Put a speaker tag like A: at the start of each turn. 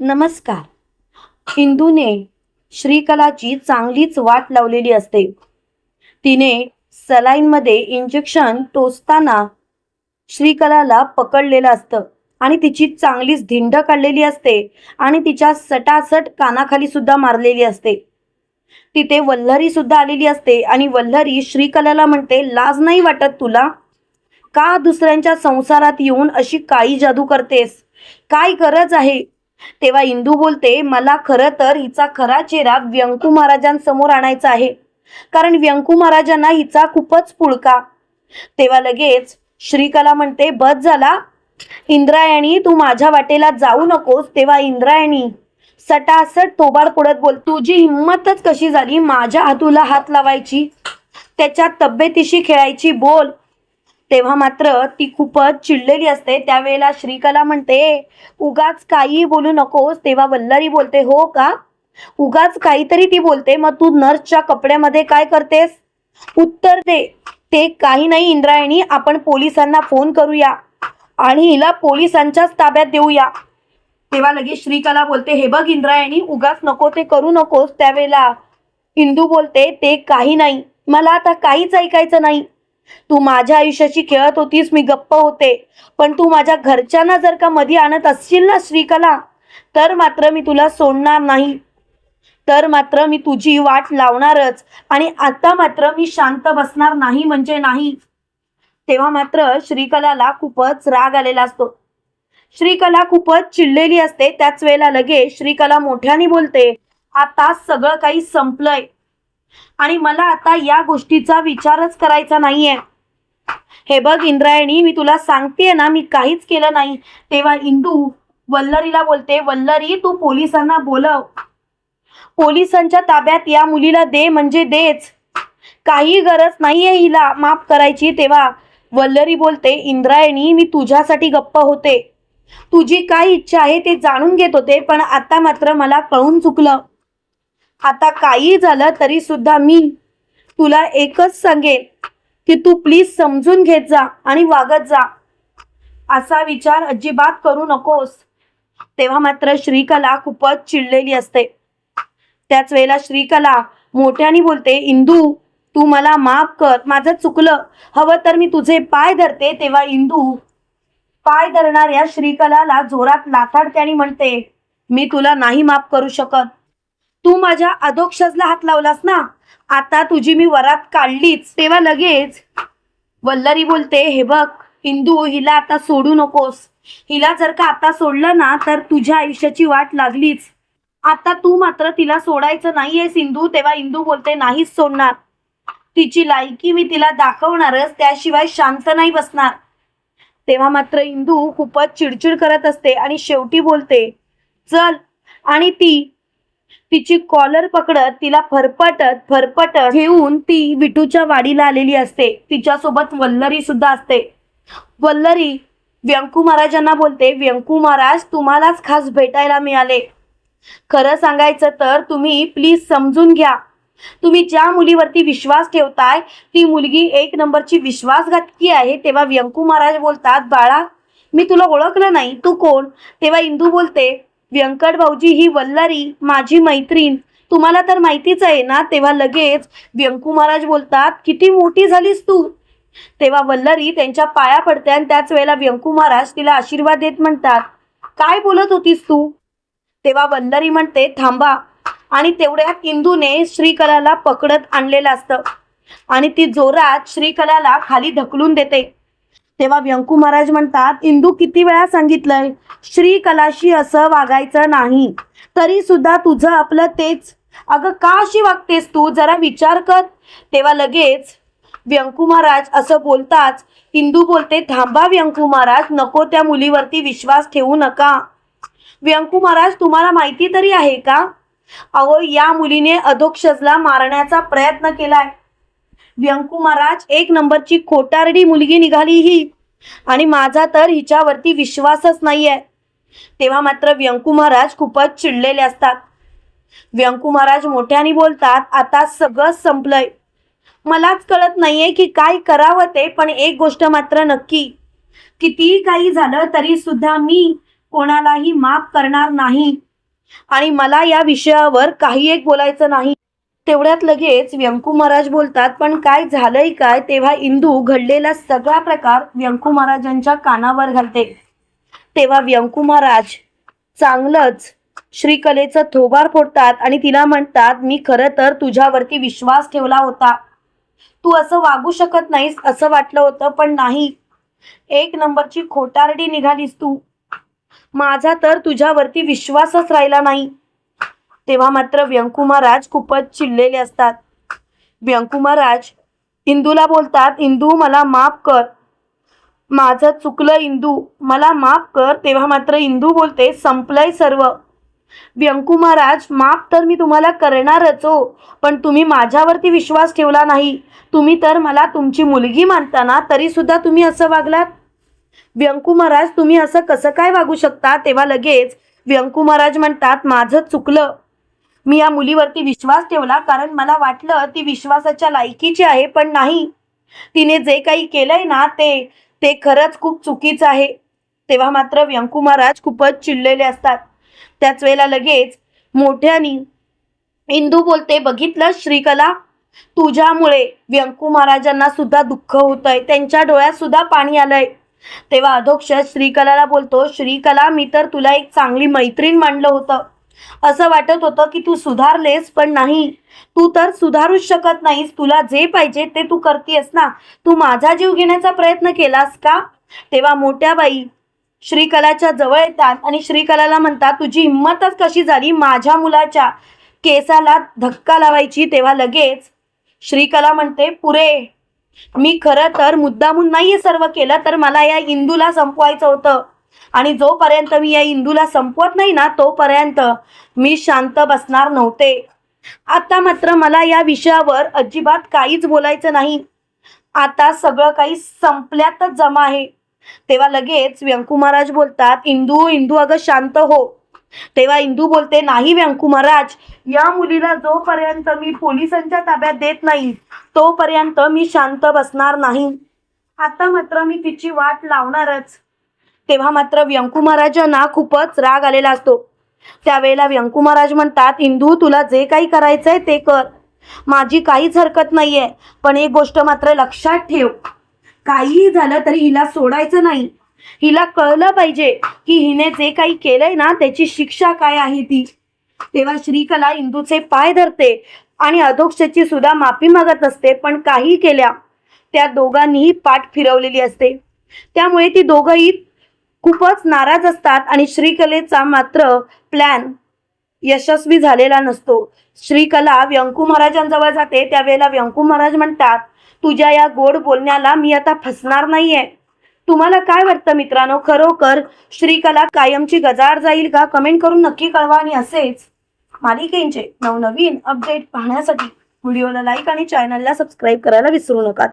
A: नमस्कार. इंदूने श्रीकलाची चांगलीच वाट लावलेली असते. तिने सलाईनमध्ये इंजेक्शन टोचताना श्रीकलाला पकडलेलं असतं आणि तिची चांगलीच धिंड काढलेली असते आणि तिच्या सटासट कानाखाली सुद्धा मारलेली असते. तिथे वल्लरी सुद्धा आलेली असते आणि वल्लरी श्रीकलाला म्हणते लाज नाही वाटत तुला? का दुसऱ्यांच्या संसारात येऊन अशी काळी जादू करतेस? काय गरज आहे? तेव्हा इंदू बोलते मला खरं तर हिचा खरा चेहरा व्यंकू महाराजांसमोर आणायचा आहे. कारण व्यंकू महाराजांना हिचा खूपच पुळका. तेव्हा लगेच श्रीकला म्हणते बस झाला. इंद्रायणी तू माझ्या वाटेला जाऊ नकोस. तेव्हा इंद्रायणी सटासट तोबाड पुढत बोल तुझी हिंमतच कशी झाली? माझ्या हातूला हात लावायची त्याच्या तब्येतीशी खेळायची? बोल. तेव्हा मात्र ती खूपच चिडलेली असते. त्यावेळेला श्रीकला म्हणते उगाच काही बोलू नकोस तेव्हा वल्लरी बोलते हो का? उगाच काहीतरी ती बोलते मग तू नर्सच्या कपड्यामध्ये काय करतेस? उत्तर दे. ते काही नाही इंद्रायणी आपण पोलिसांना फोन करूया आणि हिला पोलिसांच्याच ताब्यात देऊया. तेव्हा लगेच श्रीकला बोलते हे बघ इंद्रायणी उगाच नको ते करू नकोस. त्यावेळेला इंदू बोलते ते काही नाही. मला आता काहीच ऐकायचं नाही. तू माझ्या आयुष्याशी खेळत होतीस मी गप्प होते. पण तू माझ्या घरच्यांना जर का मध्ये आणत असशील ना श्रीकला तर मात्र मी तुला सोडणार नाही. तर मात्र मी तुझी वाट लावणारच आणि आता मात्र मी शांत बसणार नाही म्हणजे नाही. तेव्हा मात्र श्रीकलाला खूपच राग आलेला असतो. श्रीकला खूपच चिडलेली असते. त्याच वेळेला लगेच श्रीकला मोठ्याने बोलते आता सगळं काही संपलंय. आणि मला आता या गोष्टीचा विचारच करायचा नाहीये. हे बघ इंद्रायणी मी तुला सांगतेय ना मी काहीच केलं नाही. तेव्हा इंदू वल्लरीला बोलते वल्लरी तू पोलिसांना बोलव. पोलिसांच्या ताब्यात या मुलीला दे म्हणजे देच. काही गरज नाहीये हिला माफ करायची. तेव्हा वल्लरी बोलते इंद्रायणी मी तुझ्यासाठी गप्प होते. तुझी काय इच्छा आहे ते जाणून घेत होते पण आता मात्र मला कळून चुकलं. आता काही झालं तरी सुद्धा मी तुला एकच सांगेन की तू प्लीज समजून घेत जा आणि वागत जा. असा विचार अजिबात करू नकोस. तेव्हा मात्र श्रीकला खूपच चिडलेली असते. त्याच वेळेला श्रीकला मोठ्याने बोलते इंदू तू मला माफ कर. माझं चुकलं. हवं तर मी तुझे पाय धरते. तेव्हा इंदू पाय धरणाऱ्या श्रीकलाला जोरात लाथाडते आणि म्हणते मी तुला नाही माफ करू शकत. तू माझ्या अधोक्षजला हात लावलास ना? आता तुझी मी वरात काढलीच. तेव्हा लगेच. वल्लरी बोलते हे बघ हिंदू हिला आता सोडू नकोस. हिला जर का आता सोडलं ना तर तुझ्या आयुष्याची वाट लागलीच. आता तू मात्र तिला सोडायचं नाहीये सिंधू तेव्हा इंदू बोलते नाहीच सोडणार. तिची लायकी मी तिला दाखवणारच त्याशिवाय शांत नाही बसणार. तेव्हा मात्र इंदू खूपच चिडचिड करत असते आणि शेवटी बोलते चल. आणि ती तिची कॉलर पकडत तिला फरफटत फरफटत घेऊन ती विटूच्या वाडीला आलेली असते. तिच्यासोबत वल्लरी सुद्धा असते. वल्लरी व्यंकू महाराजांना बोलते व्यंकू महाराज तुम्हालाच खास भेटायला मिळाले. खरं सांगायचं तर तुम्ही प्लीज समजून घ्या. तुम्ही ज्या मुलीवरती विश्वास ठेवताय ती मुलगी एक नंबरची विश्वासघातकी आहे. तेव्हा व्यंकू महाराज बोलतात बाळा मी तुला ओळखलं नाही. तू कोण? तेव्हा इंदू बोलते व्यंकट भाऊजी ही वल्लारी माझी मैत्रीण. तुम्हाला तर माहितीच आहे ना तेव्हा लगेच व्यंकू महाराज बोलतात किती मोठी झालीस तू. तेव्हा वल्लरी त्यांच्या पाया पडते आणि त्याच वेळेला व्यंकू महाराज तिला आशीर्वाद देत म्हणतात काय बोलत होतीस तू? तेव्हा वल्लरी म्हणते थांबा. आणि तेवढ्यात इंदूने श्रीकलाला पकडत आणलेलं असतं. आणि ती जोरात श्रीकलाला खाली ढकलून देते. तेव्हा व्यंकू महाराज म्हणतात इंदू किती वेळा सांगितलंय श्रीकलाशी असं वागायचं नाही तरी सुद्धा तुझं आपलं तेच. अगं का अशी वागतेस तू? जरा विचार कर. तेव्हा लगेच व्यंकू महाराज असं बोलताच इंदू बोलते थांबा व्यंकू महाराज नको त्या मुलीवरती विश्वास ठेवू नका. व्यंकू महाराज तुम्हाला माहिती तरी आहे का? अहो या मुलीने अधोक्षजला मारण्याचा प्रयत्न केलाय. व्यंकू महाराज एक नंबरची खोटारडी मुलगी निघाली ही. आणि माझा तर हिच्यावरती विश्वासच नाहीये. तेव्हा मात्र व्यंकू महाराज खूपच चिडलेले असतात. व्यंकू महाराज मोठ्याने बोलतात आता सगळं संपलंय. मलाच कळत नाहीये की काय करावं ते पण एक गोष्ट मात्र नक्की. कितीही काही झालं तरी सुद्धा मी कोणालाही माफ करणार नाही. आणि मला या विषयावर काही एक बोलायचं नाही. तेवढ्यात लगेच व्यंकू महाराज बोलतात पण काय झालंय काय? तेव्हा इंदू घडलेला सगळा प्रकार व्यंकू महाराजांच्या कानावर घालते. तेव्हा व्यंकू महाराज चांगलंच श्रीकलेचं थोबार फोडतात आणि तिला म्हणतात मी खरं तर तुझ्यावरती विश्वास ठेवला होता. तू असं वागू शकत नाहीस असं वाटलं होतं पण नाही. एक नंबरची खोटारडी निघालीस तू. माझा तर तुझ्यावरती विश्वासच राहिला नाही. तेव्हा मात्र व्यंकू महाराज खूपच चिडलेले असतात. व्यंकुमाराज इंदूला बोलतात इंदू मला माफ कर. माझं चुकलं इंदू. मला माफ कर. तेव्हा मात्र इंदू बोलते संपलंय सर्व. व्यंकुमाराज माफ तर मी तुम्हाला करणारच हो पण तुम्ही माझ्यावरती विश्वास ठेवला नाही. तुम्ही तर मला तुमची मुलगी मानताना तरी सुद्धा तुम्ही असं वागलात. व्यंकू महाराज तुम्ही असं कसं काय वागू शकता? तेव्हा लगेच व्यंकू महाराज म्हणतात माझं चुकलं. मी या मुलीवरती विश्वास ठेवला कारण मला वाटलं ती विश्वासाच्या लायकीची आहे पण नाही. तिने जे काही केलंय ना ते ते खरंच खूप चुकीचं आहे. तेव्हा मात्र व्यंकू महाराज खूपच चिडलेले असतात. त्याच वेळेला लगेच मोठ्यानी इंदू बोलते बघितलं श्रीकला? तुझ्यामुळे व्यंकू महाराजांना सुद्धा दुःख होतंय. त्यांच्या डोळ्यात सुद्धा पाणी आलंय. तेव्हा अधोक्ष श्रीकलाला बोलतो श्रीकला मी तर तुला एक चांगली मैत्रीण मांडलं होतं. असं वाटत होतं की तू सुधारलेस पण नाही. तू तर सुधारूच शकत नाहीस. तुला जे पाहिजे ते तू करतेस ना. तू माझा जीव घेण्याचा प्रयत्न केलास का? तेव्हा मोठ्या बाई श्रीकलाच्या जवळ येतात आणि श्रीकलाला म्हणतात तुझी हिंमतच कशी झाली? माझ्या मुलाच्या केसाला धक्का लावायची तेव्हा लगेच श्रीकला म्हणते पुरे मी खरं तर मुद्दामून नाही सर्व केलं तर मला या इंदूला संपवायचं होतं. आणि जोपर्यंत मी या इंदूला संपवत नाही ना तोपर्यंत मी शांत बसणार नव्हते. आता मात्र मला या विषयावर अजिबात काहीच बोलायचं नाही. आता सगळं काही संपल्यातच जमा आहे. तेव्हा लगेच व्यंकू महाराज बोलतात इंदू इंदू अगं शांत हो. तेव्हा इंदू बोलते नाही व्यंकू महाराज या मुलीला जोपर्यंत मी पोलिसांच्या ताब्यात देत नाही तोपर्यंत मी शांत बसणार नाही. आता मात्र मी तिची वाट लावणारच. तेव्हा मात्र व्यंकू महाराजांना खूपच राग आलेला असतो. त्यावेळेला व्यंकू महाराज म्हणतात इंदू तुला जे काही करायचंय ते कर. माझी काहीच हरकत नाहीये पण एक गोष्ट मात्र लक्षात ठेव. काहीही झालं तरी हिला सोडायचं नाही. हिला कळलं पाहिजे की हिने जे काही केलंय ना त्याची शिक्षा काय आहे ती. तेव्हा श्रीकला इंदूचे पाय धरते आणि अधोक्षची सुद्धा माफी मागत असते पण काही केल्या. त्या दोघांनीही पाठ फिरवलेली असते. त्यामुळे ती दोघंही खूपच नाराज असतात आणि श्रीकलेचा मात्र प्लॅन यशस्वी झालेला नसतो. श्रीकला व्यंकू महाराजांजवळ जाते त्यावेळेला व्यंकू महाराज म्हणतात तुझ्या या गोड बोलण्याला मी आता फसणार नाहीये. तुम्हाला काय वाटतं मित्रांनो? खरोखर श्रीकला कायमची गजाड जाईल का? कमेंट करून नक्की कळवा आणि असेच मालिकेंचे नवनवीन अपडेट पाहण्यासाठी व्हिडिओला लाईक आणि चॅनलला सबस्क्राईब करायला विसरू नका.